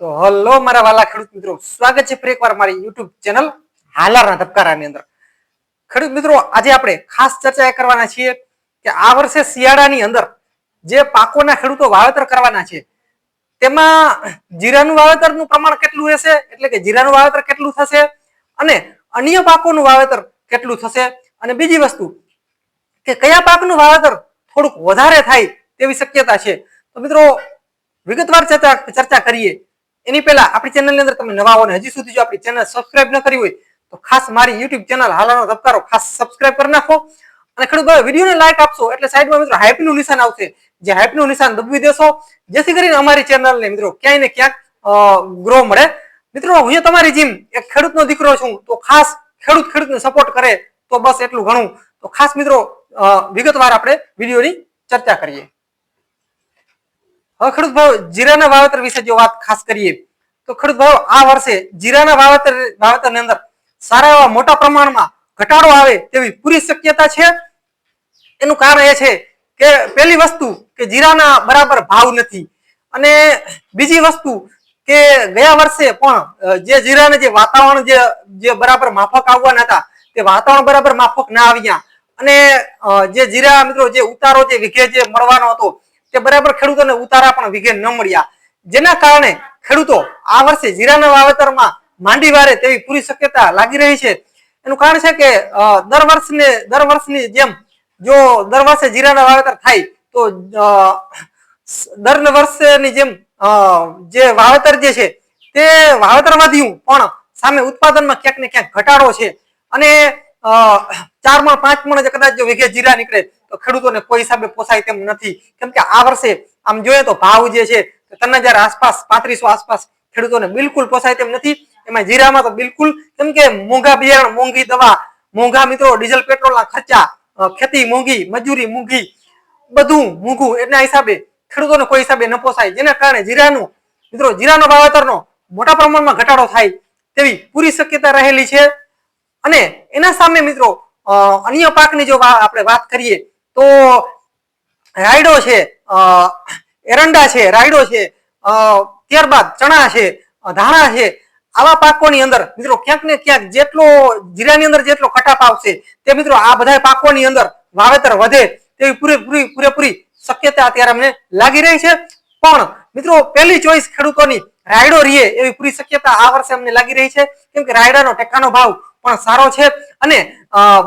તો હલો મારા વાલા ખેડૂત મિત્રો, સ્વાગત છે ફરી એકવાર મારી યુટ્યુબ ચેનલ હાલારના ધબકારાની અંદર. ખેડૂત મિત્રો, આજે આપણે ખાસ ચર્ચા એ કરવાના છીએ કે આ વર્ષે શિયાળાની અંદર જે પાકોના ખેડૂતો વાવેતર કરવાના છે, તેમાં જીરાનું વાવેતરનું પ્રમાણ કેટલું રહેશે એટલે કે જીરાનું વાવેતર કેટલું થશે? અને અન્ય પાકોનું વાવેતર કેટલું થશે? અને બીજી વસ્તુ કે કયા પાકનું વાવેતર થોડુંક વધારે થાય તેવી શક્યતા છે? તો મિત્રો, વિગતવાર ચર્ચા ચર્ચા કરીએ. એની પહેલા આપણી ચેનલની અંદર તમે નવા હો ને, હજી સુધી જો આપણી ચેનલ સબસ્ક્રાઇબ ન કરી હોય, તો ખાસ મારી યુટ્યુબ ચેનલ હાલાનો ધબકારો ખાસ સબસ્ક્રાઇબ કરી નાખો. અને ખેડૂત ભાઈ, વિડીયોને લાઈક આપશો એટલે સાઈડમાં મિત્રો હાઈપનું નિશાન આવશે. જે હાઈપનું નિશાન દબાવી દેશો, જેથી કરીને અમારી ચેનલને મિત્રો ક્યાંય ને ક્યાંક ગ્રો મળે. મિત્રો, હું તમારી જીમ એક ખેડૂતનો દીકરો છું, તો ખાસ ખેડૂત ખેડૂતને સપોર્ટ કરે, તો બસ એટલું ઘણું. તો ખાસ મિત્રો વિગતવાર આપણે વિડીયોની ચર્ચા કરીએ. હવે ખેડૂત ભાવ જીરાના વાવેતર વિશે જો વાત ખાસ કરીએ, તો ખેડૂત ભાવ આ વર્ષે જીરાના વાવેતર, વાવેતરની અંદર સારા એવા મોટા પ્રમાણમાં ઘટાડો આવે તેવી પૂરી શક્યતા છે. એનું કારણ એ છે કે પહેલી વસ્તુ કે જીરાના બરાબર ભાવ નથી. અને બીજી વસ્તુ કે ગયા વર્ષે પણ જે જીરાને જે વાતાવરણ જે જે બરાબર માફક આવવાના હતા, તે વાતાવરણ બરાબર માફક ના આવ્યા. અને જે જીરા મિત્રો જે ઉતારો જે વિઘે જે મળવાનો હતો તે બરાબર ખેડૂતોને ઉતારા પણ વિઘે ન મળ્યા. જેના કારણે ખેડૂતો આ વર્ષે જીરાના વાવેતરમાં માંડી વારે તેવી પૂરી શક્યતા લાગી રહી છે. એનું કારણ છે કે દર વર્ષને, દર વર્ષની જેમ જો દર વર્ષે જીરાના વાવેતર થાય, તો દર વર્ષની જેમ જે વાવેતર જે છે, તે વાવેતર વધ્યું પણ સામે ઉત્પાદનમાં ક્યાંક ને ક્યાંક ઘટાડો છે. અને ચાર મણ પાંચ મણ કદાચ જો વીઘે જીરા નીકળે, તો ખેડૂતોને કોઈ હિસાબે પોસાય તેમ નથી. કેમ કે આ વર્ષે આમ જોઈએ તો ભાવ જે છે ત્રણ હજાર આસપાસ પાંત્રીસો આસપાસ ખેડૂતોને બિલકુલ પોસાય તેમ નથી. એમાં જીરામાં તો બિલકુલ, કેમ કે મોંઘા બિયારણ, મોંઘી દવા, મોંઘા મિત્રો, ડીઝલ, પેટ્રોલના ખર્ચા ખેતી મોંઘી, મજૂરી મોંઘી, બધું મોંઘું. એના હિસાબે ખેડૂતોને કોઈ હિસાબે ન પોસાય. જેના કારણે જીરાનું, મિત્રો, જીરાનો વાવેતરનો મોટા પ્રમાણમાં ઘટાડો થાય તેવી પૂરી શક્યતા રહેલી છે. અને એના સામે મિત્રો અન્ય પાકની જો આપણે વાત કરીએ, તો રાયડો છે એરંડા છે, રાયડો છે ત્યારબાદ ચણા છે, ધાણા છે, આવા પાકોની અંદર મિત્રો ક્યાંક ને ક્યાંક જેટલો જીરાની અંદર જેટલો કટાપ આવશે, તે મિત્રો આ બધા પાકોની અંદર વાવેતર વધે તેવી પૂરેપૂરી પૂરેપૂરી શક્યતા અત્યારે અમને લાગી રહી છે. પણ મિત્રો પહેલી ચોઈસ ખેડૂતોની રાયડો રહીએ એવી પૂરી શક્યતા આ વર્ષે અમને લાગી રહી છે, કેમ કે રાયડાનો ટેકાનો ભાવ પણ સારો છે. અને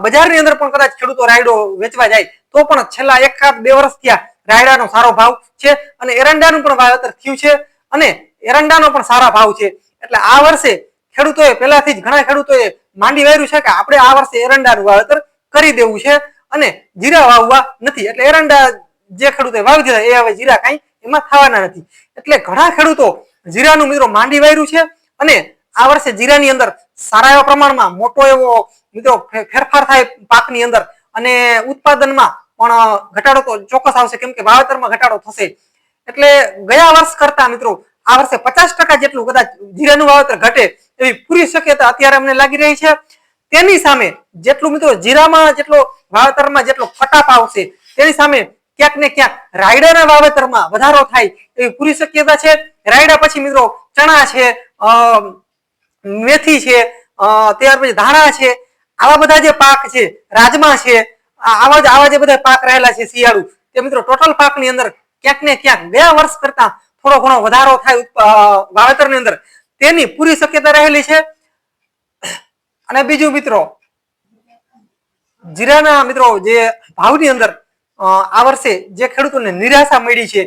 બજારની અંદર પણ કદાચ ખેડૂતો રાયડો વેચવા જાય, તો પણ છેલ્લા એકાદ બે વર્ષ થયા રાયડાનો સારો ભાવ છે અને એરંડાનું પણ વાવેતર થયું છે અને એરંડાનો પણ સારા ભાવ છે. એટલે આ વર્ષે ખેડૂતોએ પહેલાથી જ ઘણા ખેડૂતોએ માંડી વાર્યું છે કે આપણે આ વર્ષે એરંડાનું વાવેતર કરી દેવું છે અને જીરા વાવવા નથી. એટલે એરંડા જે ખેડૂતોએ વાવી દીધા એ હવે જીરા કાંઈ એમાં થવાના નથી. એટલે ઘણા ખેડૂતો જીરાનું મિત્રો માંડી વાર્યું છે અને આ વર્ષે જીરાની અંદર સારા એવા પ્રમાણમાં મોટો એવો, મિત્રો ફેરફાર થાય પાકની અંદર. અને ઉત્પાદનમાં પણ ઘટાડો તો ચોક્કસ આવશે, કેમ કે વાવેતરમાં ઘટાડો થશે. એટલે ગયા વર્ષ કરતા, મિત્રો, આ વર્ષે પચાસ ટકા જેટલું કદાચ જીરાનું વાવેતર ઘટે એવી પૂરી શક્યતા અત્યારે અમને લાગી રહી છે. તેની સામે જેટલું, મિત્રો, જીરામાં જેટલો વાવેતરમાં જેટલો કટાપ આવશે, તેની સામે ક્યાંક ને ક્યાંક રાયડાના વાવેતરમાં વધારો થાય એવી પૂરી શક્યતા છે. રાયડા પછી, મિત્રો, ચણા છે મેથી છે ત્યાર પછી ધાણા છે, આવા બધા જે પાક છે, રાજમા છે આવા જ આવા જે બધા પાક રહેલા છે શિયાળુ, તે મિત્રો ટોટલ પાકની અંદર ક્યાંક ને ક્યાંક બે વર્ષ કરતા થોડો ઘણો વધારો થાય વાવેતરની અંદર. તેની પૂરી શક્યતા રહેલી છે. અને બીજું મિત્રો, જીરાના મિત્રો જે ભાવની અંદર આ વર્ષે જે ખેડૂતોને નિરાશા મળી છે,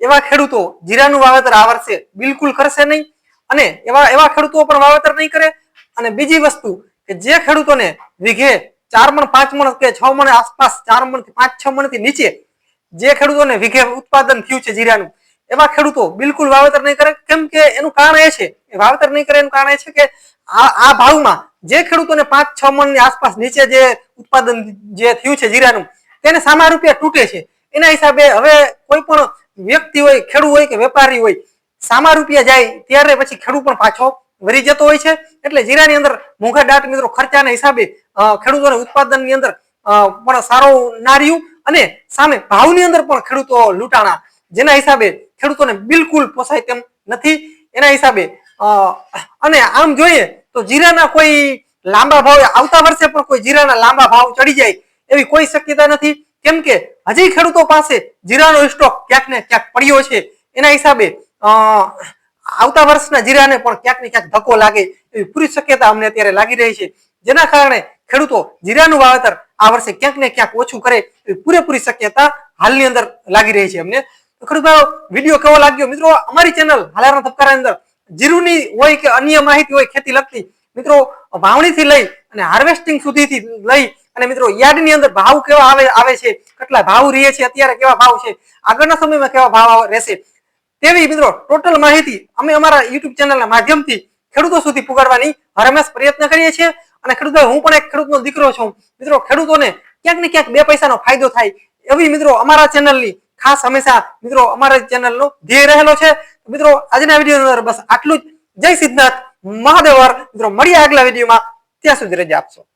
એવા ખેડૂતો જીરાનું વાવેતર આ વર્ષે બિલકુલ કરશે નહીં. અને એવા એવા ખેડૂતો પણ વાવેતર નહીં કરે. અને બીજી વસ્તુ કે જે ખેડૂતોને વીઘે ચાર મણ, પાંચ મણ કે છ મણ આસપાસ ચાર મણ પાંચ, છ મણથી નીચે જે ખેડૂતોને વીઘે ઉત્પાદન થયું છે જીરાનું, એવા ખેડૂતો બિલકુલ વાવેતર નહીં કરે. કેમ કે એનું કારણ એ છે વાવેતર નહીં કરે એનું કારણ એ છે કે આ આ ભાવમાં જે ખેડૂતોને પાંચ, છ મણની આસપાસ નીચે જે ઉત્પાદન જે થયું છે જીરાનું, તેને સામા રૂપિયા તૂટે છે. એના હિસાબે હવે કોઈ પણ વ્યક્તિ હોય, ખેડૂત હોય કે વેપારી હોય સામા રૂપિયા જાય ત્યારે પછી ખેડૂત પણ પાછો વરી જતો હોય છે. એટલે જીરાની અંદર મોંઘા દાટ મિત્રો ખર્ચાના હિસાબે ખેડૂતોને ઉત્પાદનની અંદર પણ સારો ના રહ્યું અને સામે ભાવની અંદર પણ ખેડૂતો લૂંટાણા. જેના હિસાબે ખેડૂતોને બિલકુલ પોસાય તેમ નથી. એના હિસાબે અને આમ જોઈએ તો જીરાના કોઈ લાંબા ભાવ આવતા વર્ષે પણ કોઈ જીરાના લાંબા ભાવ ચડી જાય એવી કોઈ શક્યતા નથી. કેમ કે હજી ખેડૂતો પાસે જીરાનો સ્ટોક ક્યાંક ને ક્યાંક પડ્યો છે. એના હિસાબે આવતા વર્ષના જીરાને પણ ક્યાંક ને ક્યાંક ધક્કો લાગે એવી પૂરી શક્યતા અમને અત્યારે લાગી રહી છે. જેના કારણે ખેડૂતો જીરાનું વાવેતર આ વર્ષે ક્યાંક ને ક્યાંક ઓછું કરે એવી પૂરેપૂરી શક્યતા હાલની અંદર લાગી રહી છે અમને. ખેડૂત વીડિયો કેવો લાગ્યો? મિત્રો, અમારી ચેનલ હાલારના ધબકારા અંદર જીરુની હોય કે અન્ય માહિતી હોય ખેતી લગતી, મિત્રો, વાવણીથી લઈ અને હાર્વેસ્ટિંગ સુધીથી લઈ અને મિત્રો, યાર્ડની અંદર ભાવ કેવા આવે આવે છે, કેટલા ભાવ રહે છે, અત્યારે કેવા ભાવ છે, આગળના સમયમાં કેવા ભાવ રહેશે તેવી મિત્રો ટોટલ માહિતી અમે અમારા યુટ્યુબ ચેનલના માધ્યમથી ખેડૂતો સુધી પુગાડવાની હરમેશ પ્રયત્ન કરીએ છીએ. અને ખેડૂતો હું પણ એક ખેડૂતનો દીકરો છું. મિત્રો, ખેડૂતોને ક્યાંક ને ક્યાંક બે પૈસાનો ફાયદો થાય. એવી મિત્રો અમારા ચેનલની ખાસ હંમેશા મિત્રો અમારા ચેનલનો ધ્યેય રહેલો છે. મિત્રો, આજના વીડિયો અંદર બસ આટલું જ. જય સિદ્ધનાથ મહાદેવર. મિત્રો, મળીએ આગલા વિડીયોમાં. ત્યાં સુધી રજા આપશો.